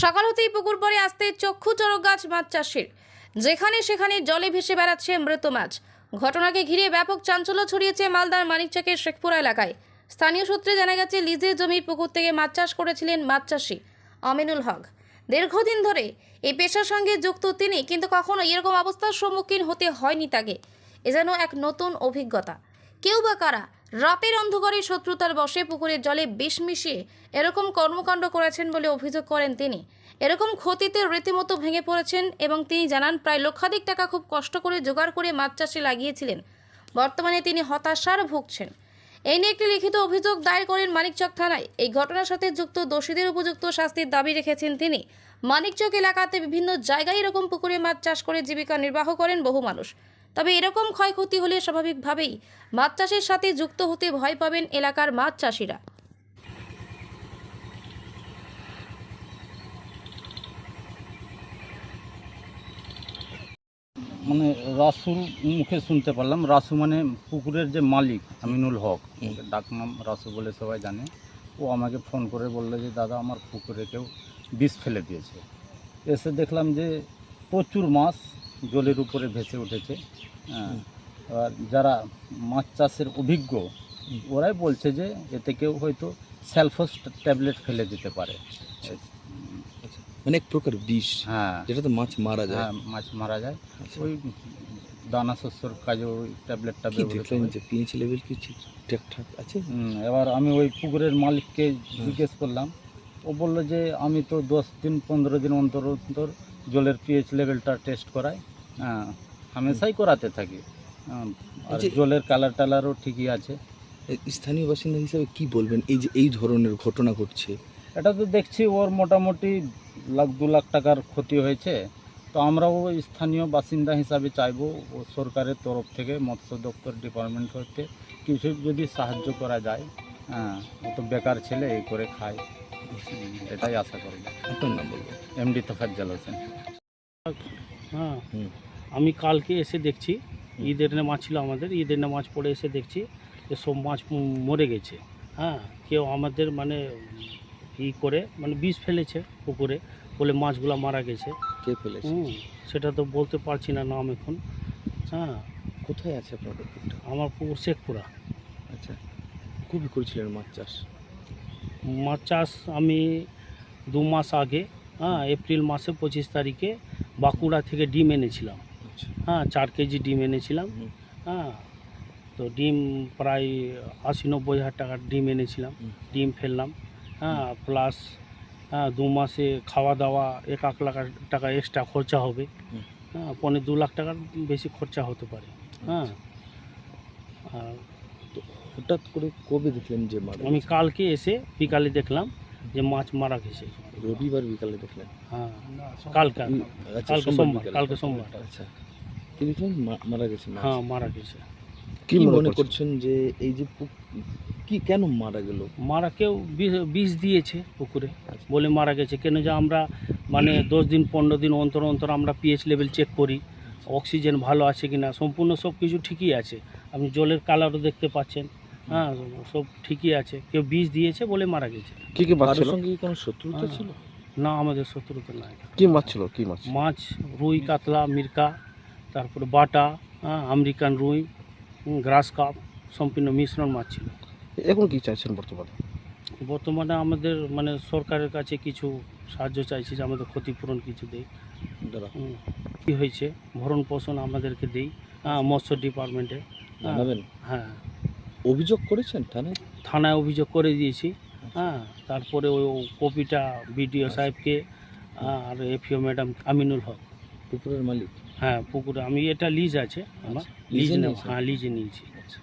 সকাল হতেই পুকুর পরে আসতে চক্ষু চড়ক গাছ, মাছ চাষের। যেখানে সেখানে জলে ভেসে বেড়াচ্ছে মৃত মাছ। ঘটনাকে ঘিরে ব্যাপক চাঞ্চল্য ছড়িয়েছে মালদার মানিকচাকের শেখপুরা এলাকায়। স্থানীয় সূত্রে জানা গেছে লিজের জমির পুকুর থেকে মাছ চাষ করেছিলেন মাছ চাষি আমিনুল হক। দীর্ঘদিন ধরে এই পেশার সঙ্গে যুক্ত তিনি, কিন্তু কখনো এরকম অবস্থার সম্মুখীন হতে হয়নি তাকে। এ যেন এক নতুন অভিজ্ঞতা। কেউ বা কারা রাতের অন্ধকারে শত্রুতার বসে পুকুরের জলে বিষ মিশিয়ে এরকম কর্মকাণ্ড করেছেন বলে অভিযোগ করেন তিনি। এরকম ক্ষতিতে রীতিমতো ভেঙে পড়েছেন এবং তিনি জানান, প্রায় লক্ষাধিক টাকা খুব কষ্ট করে জোগাড় করে মাছ চাষে লাগিয়েছিলেন। বর্তমানে তিনি হতাশার ভুগছেন। এই নিয়ে একটি লিখিত অভিযোগ দায়ের করেন মানিকচক থানায়। এই ঘটনার সাথে যুক্ত দোষীদের উপযুক্ত শাস্তির দাবি রেখেছেন তিনি। মানিকচক এলাকাতে বিভিন্ন জায়গায় এরকম পুকুরে মাছ চাষ করে জীবিকা নির্বাহ করেন বহু মানুষ। তবে এরকম ক্ষয়ক্ষতি হলে স্বাভাবিকভাবেই মাছ চাষের সাথে যুক্ত হতে ভয় পাবেন এলাকার মাছ চাষিরা। মানে রাসুর মুখে শুনতে পারলাম। রাসু মানে পুকুরের যে মালিক আমিনুল হক। ডাকনাম রাসু বলে সবাই জানে। ও আমাকে ফোন করে বলল যে দাদা আমার পুকুরে কেউ বিষ ফেলে দিয়েছে। এসে দেখলাম যে প্রচুর মাছ জলের উপরে ভেসে উঠেছে। হ্যাঁ। আর যারা মাছ চাষের অভিজ্ঞ ওরাই বলছে যে এতে কেউ হয়তো স্যালফোস ট্যাবলেট ফেলে দিতে পারে। মানে এক প্রকার বিষ হ্যাঁ। যেটাতে মাছ মারা যায়। হ্যাঁ মাছ মারা যায়। আচ্ছা। ওই দানা শস্যর কাজে ওই ট্যাবলেটটা যে পিএইচ লেভেল কি ঠিকঠাক আছে? এবার আমি ওই পুকুরের মালিককে জিজ্ঞেস করলাম। ও বলল যে আমি তো দশ দিন পনেরো দিন অন্তর অন্তর জলের পিএইচ লেভেলটা টেস্ট করাই। হামেশাই করাতে থাকি। হ্যাঁ, আর জলের কালার টালারও ঠিকই আছে। স্থানীয় বাসিন্দা হিসেবে কি বলবেন? এই যে এই ধরনের ঘটনা ঘটছে। এটা তো দেখছি ওর মোটামুটি লাখ দু লাখ টাকার ক্ষতি হয়েছে। তো আমরাও স্থানীয় বাসিন্দা হিসাবে চাইব ও সরকারের তরফ থেকে মৎস্য দপ্তর ডিপার্টমেন্ট হতে কিছু যদি সাহায্য করা যায়। হ্যাঁ ও তো বেকার ছেলে এই করে খায়। এটাই আশা করব। আপনার নাম বলবেন এমডি তোফাজ্জাল হোসেন। হ্যাঁ। আমি কালকে এসে দেখছি ঈদের না মাছ ছিল আমাদের ঈদের না মাছ পড়ে এসে দেখছি যে সব মাছ মরে গেছে। হ্যাঁ কেউ আমাদের মানে ই করে মানে বিষ ফেলেছে পুকুরে বলে মাছগুলো মারা গেছে। কে ফেলেছে? হুম সেটা তো বলতে পারছি না নাম এখন। হ্যাঁ। কোথায় আছে আপনার পুকুরটা? আমার পুকুর শেখপুরা। আচ্ছা খুবই করেছিলেন মাছ চাষ? মাছ চাষ আমি দু মাস আগে হ্যাঁ এপ্রিল মাসে পঁচিশ তারিখে বাঁকুড়া থেকে ডিম এনেছিলাম। আচ্ছা। হ্যাঁ চার কেজি ডিম এনেছিলাম। হ্যাঁ তো ডিম প্রায় আশি নব্বই হাজার টাকার ডিম এনেছিলাম। ডিম ফেললাম। হ্যাঁ প্লাস হ্যাঁ দু মাসে খাওয়া দাওয়া এক এক লাখ টাকা এক্সট্রা খরচা হবে। হ্যাঁ পনেরো দু লাখ টাকার বেশি খরচা হতে পারে। হ্যাঁ আর হঠাৎ করে কবে দেখলেন যে আমি কালকে এসে বিকালে দেখলাম। যে মাছ মারা গেছে। রবিবার বিকালে দেখলেন? হ্যাঁ কালকে। আচ্ছা, কালকে সোমবার সোমবার বিকালে। কালকে সোমবার। আচ্ছা কি দেখলেন মা- মারা গেছে মাছ। হ্যাঁ মারা গেছে। কি মনে করছেন যে এই যে পুক- কি কেন মারা গেল? মারা কেউ বিষ- বিষ দিয়েছে পুকুরে। আচ্ছা। বলে মারা গেছে। কেন যে আমরা মানে দশ দিন পনেরো দিন অন্তর অন্তর আমরা পিএইচ লেভেল চেক করি। অক্সিজেন ভালো আছে কি না সম্পূর্ণ সব কিছু ঠিকই আছে। আপনি জলের কালারও দেখতে পাচ্ছেন। হ্যাঁ সব ঠিকই আছে। কেউ বিষ দিয়েছে বলে মারা গেছে। কি কি মাছ ছিল? সঙ্গে কি কোনো শত্রুতা হ্যাঁ। ছিল? না আমাদের শত্রুতা নাই। কি মাছ ছিল? কি মাছ মাছ রুই কাতলা মিরকা তারপরে বাটা হ্যাঁ আমেরিকান রুই গ্রাস কাপ সম্পূর্ণ মিশ্রণ মাছ ছিল। এখন কি চাইছেন বর্তমানে? বর্তমানে আমাদের মানে সরকারের কাছে কিছু সাহায্য চাইছি যে আমাদের ক্ষতিপূরণ কিছু হুম। কী হয়েছে? ভরণ পোষণ আমাদেরকে দেই হ্যাঁ মৎস্য ডিপার্টমেন্টে। হ্যাঁ। অভিযোগ করেছেন থানায়? থানায় অভিযোগ করে দিয়েছি। হ্যাঁ তারপরে ওই ও কপিটা বিডিও সাহেবকে আর এফিও ম্যাডাম আমিনুল হক। পুকুরের মালিক? হ্যাঁ পুকুরে আমি এটা লিজ আছে আমার। আচ্ছা, লিজ হ্যাঁ লিজে নিয়েছি। আচ্ছা।